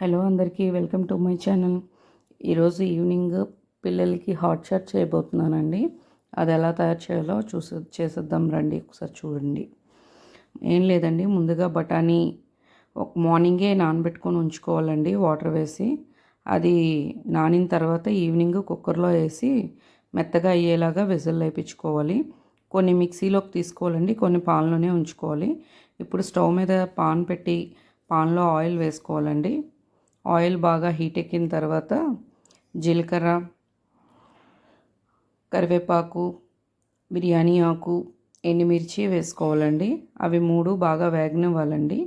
Hello అందరికీ welcome to my channel. ఈరోజు evening పిల్లలకి హాట్ చాట్ చేయబోతున్నానండి. అది ఎలా తయారు చేయాలో చూసి చేసేద్దాం రండి ఒకసారి చూడండి. ఏం లేదండి ముందుగా బఠానీ ఒక మార్నింగే నానబెట్టుకొని ఉంచుకోవాలండి వాటర్ వేసి. అది నానిన తర్వాత ఈవినింగ్ కుక్కర్లో వేసి మెత్తగా అయ్యేలాగా విజిల్ వేయించుకోవాలి. కొన్ని మిక్సీలోకి తీసుకోవాలండి కొన్ని పాన్లోనే ఉంచుకోవాలి. ఇప్పుడు స్టవ్ మీద పాన్ పెట్టి పాన్లో ఆయిల్ వేసుకోవాలండి. ఆయిల్ బాగా హీట్ ఎక్కిన తర్వాత జీలకర్ర కరివేపాకు బిర్యానీ ఆకు ఎండుమిర్చి వేసుకోవాలండి. అవి మూడు బాగా వేగనివ్వాలండి.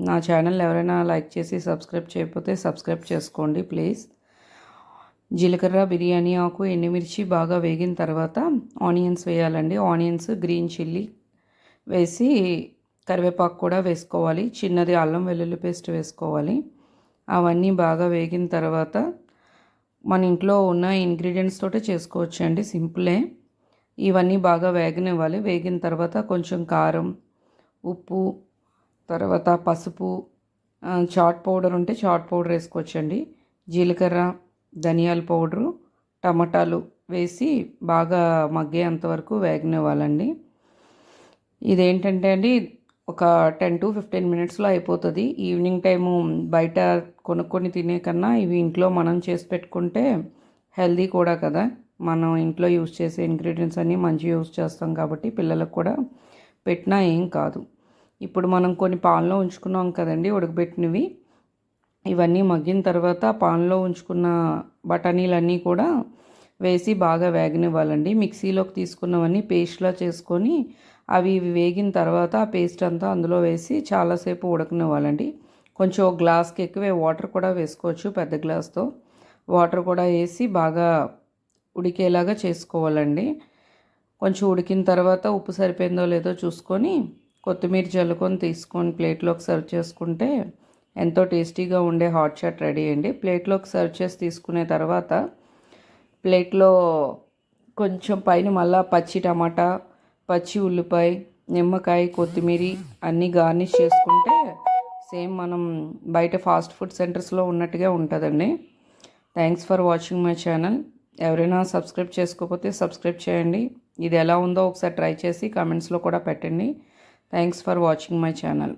నా ఛానల్ ఎవరైనా లైక్ చేసి సబ్స్క్రైబ్ చేయకపోతే సబ్స్క్రైబ్ చేసుకోండి ప్లీజ్. జీలకర్ర బిర్యానీ ఆకు ఎండుమిర్చి బాగా వేగిన తర్వాత ఆనియన్స్ వేయాలండి. ఆనియన్స్ గ్రీన్ చిల్లీ వేసి కరివేపాకు కూడా వేసుకోవాలి. చిన్నది అల్లం వెల్లుల్లి పేస్ట్ వేసుకోవాలి. అవన్నీ బాగా వేగిన తర్వాత మన ఇంట్లో ఉన్న ఇంగ్రీడియంట్స్ తోటే చేసుకోవచ్చు అండి సింపులే. ఇవన్నీ బాగా వేగనివ్వాలి. వేగిన తర్వాత కొంచెం కారం ఉప్పు తర్వాత పసుపు చాట్ పౌడర్ ఉంటే చాట్ పౌడర్ వేసుకోవచ్చండి. జీలకర్ర ధనియాల పౌడరు టమాటాలు వేసి బాగా మగ్గేంత వరకు వేగనివ్వాలండి. ఇదేంటంటే అండి ఒక టెన్ టు ఫిఫ్టీన్ మినిట్స్లో అయిపోతుంది. ఈవినింగ్ టైము బయట కొనుక్కొని తినే కన్నా ఇవి ఇంట్లో మనం చేసి పెట్టుకుంటే హెల్దీ కూడా కదా. మనం ఇంట్లో యూస్ చేసే ఇంగ్రీడియంట్స్ అన్నీ మంచిగా యూస్ చేస్తాం కాబట్టి పిల్లలకు కూడా పెట్టినా ఏం కాదు. ఇప్పుడు మనం కొన్ని పాన్లో ఉంచుకున్నాం కదండి ఉడకబెట్టినవి. ఇవన్నీ మగ్గిన తర్వాత పాన్లో ఉంచుకున్న బఠానీలన్నీ కూడా వేసి బాగా వేగనివ్వాలండి. మిక్సీలోకి తీసుకున్నవన్నీ పేస్ట్లా చేసుకొని అవి వేగిన తర్వాత ఆ పేస్ట్ అంతా అందులో వేసి చాలాసేపు ఉడకనివ్వాలండి. కొంచెం ఒక గ్లాస్కి ఎక్కువే వాటర్ కూడా వేసుకోవచ్చు పెద్ద గ్లాస్తో. వాటర్ కూడా వేసి బాగా ఉడికేలాగా చేసుకోవాలండి. కొంచెం ఉడికిన తర్వాత ఉప్పు సరిపోయిందో లేదో చూసుకొని కొత్తిమీర జల్లుకొని తీసుకొని ప్లేట్లోకి సర్వ్ చేసుకుంటే ఎంతో టేస్టీగా ఉండే హాట్ చాట్ రెడీ అండి. ప్లేట్లోకి సర్వ్ చేసి తీసుకునే తర్వాత ప్లేట్లో కొంచెం పైన మళ్ళీ పచ్చి టమాటా పచ్చి ఉల్లిపాయ నిమ్మకాయ కొత్తిమీర అన్నీ గార్నిష్ చేసుకుంటే సేమ్ మనం బయట ఫాస్ట్ ఫుడ్ సెంటర్స్లో ఉన్నట్టుగా ఉంటుందండి. Thanks for watching my channel. ఎవరైనా సబ్స్క్రైబ్ చేసుకోకపోతే సబ్స్క్రైబ్ చేయండి. ఇది ఎలా ఉందో ఒకసారి ట్రై చేసి కామెంట్స్లో కూడా పెట్టండి. Thanks for watching my channel.